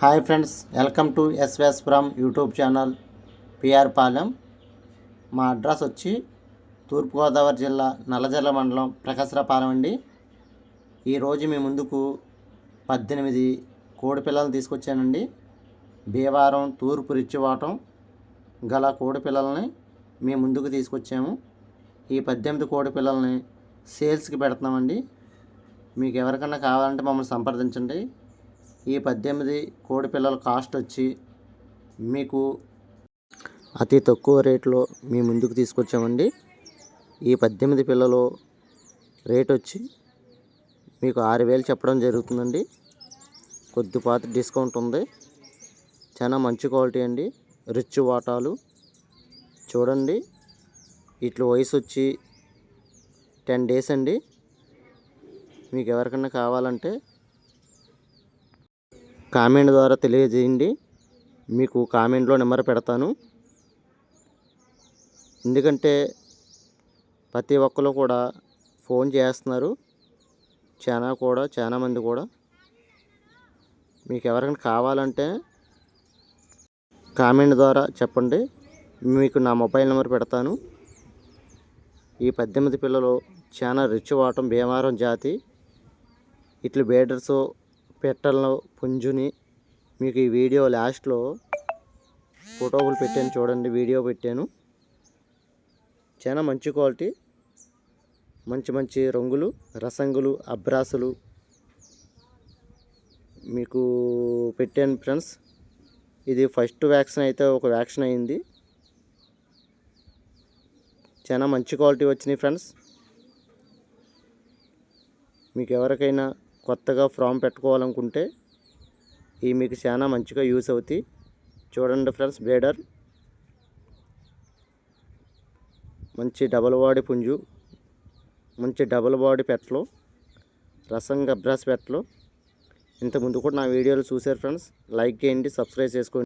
Hi friends welcome to ఎస్వెస్ from YouTube channel PR Palem. మా address వచ్చి తూర్పుగోదావరి జిల్లా నల్లజర్ల మండలం ప్రకాశరాపాలెం అండి. ఈరోజు మీ ముందుకు పద్దెనిమిది కోడి తీసుకొచ్చానండి. భీవారం తూర్పు రిచ్చివాటం గల కోడి పిల్లల్ని మీ ముందుకు తీసుకొచ్చాము. ఈ పద్దెనిమిది కోడి పిల్లల్ని సేల్స్కి పెడుతున్నామండి. మీకు ఎవరికన్నా కావాలంటే మమ్మల్ని సంప్రదించండి. ఈ పద్దెనిమిది కోడి పిల్లల కాస్ట్ వచ్చి మీకు అతి తక్కువ రేట్లో మీ ముందుకు తీసుకొచ్చామండి. ఈ పద్దెనిమిది పిల్లలు రేట్ వచ్చి మీకు ఆరు వేలు చెప్పడం జరుగుతుందండి. కొద్దిపాటి డిస్కౌంట్ ఉంది. చాలా మంచి క్వాలిటీ అండి. రిచ్ వాటాలు. చూడండి. ఇట్ల వయసు వచ్చి టెన్ డేస్ అండి. మీకు ఎవరికన్నా కావాలంటే కామెంట్ ద్వారా తెలియజేయండి. మీకు కామెంట్లో నెంబర్ పెడతాను. ఎందుకంటే ప్రతి ఒక్కరు కూడా ఫోన్ చేస్తున్నారు. చాలా కూడా చాలా మంది కూడా. మీకు ఎవరికైనా కావాలంటే కామెంట్ ద్వారా చెప్పండి. మీకు నా మొబైల్ నెంబర్ పెడతాను. ఈ పద్దెనిమిది పిల్లలు చాలా రిచ్ వాటం భీమారం జాతి. ఇట్లు బేడర్స్ పెట్టలను పుంజుని మీకు ఈ వీడియో లాస్ట్లో ఫోటోలు పెట్టాను చూడండి వీడియో పెట్టాను. చాలా మంచి క్వాలిటీ మంచి మంచి రంగులు రసంగులు అబ్రాసులు మీకు పెట్టాను ఫ్రెండ్స్. ఇది ఫస్ట్ వ్యాక్సిన్ అయితే ఒక వ్యాక్సిన్ అయింది. చాలా మంచి క్వాలిటీ వచ్చినాయి ఫ్రెండ్స్. మీకు ఎవరికైనా కొత్తగా ఫామ్ పెట్టుకోవాలనుకుంటే ఇవి మీకు చాలా మంచిగా యూస్ అవుతాయి. చూడండి ఫ్రెండ్స్ బేడర్ మంచి డబల్ బాడీ పుంజు మంచి డబల్ బాడీ పెట్టలు రసం గబ్రాస్ పెట్టలు ఇంతకుముందు కూడా నా వీడియోలు చూశారు ఫ్రెండ్స్ లైక్ చేయండి సబ్స్క్రైబ్ చేసుకోండి.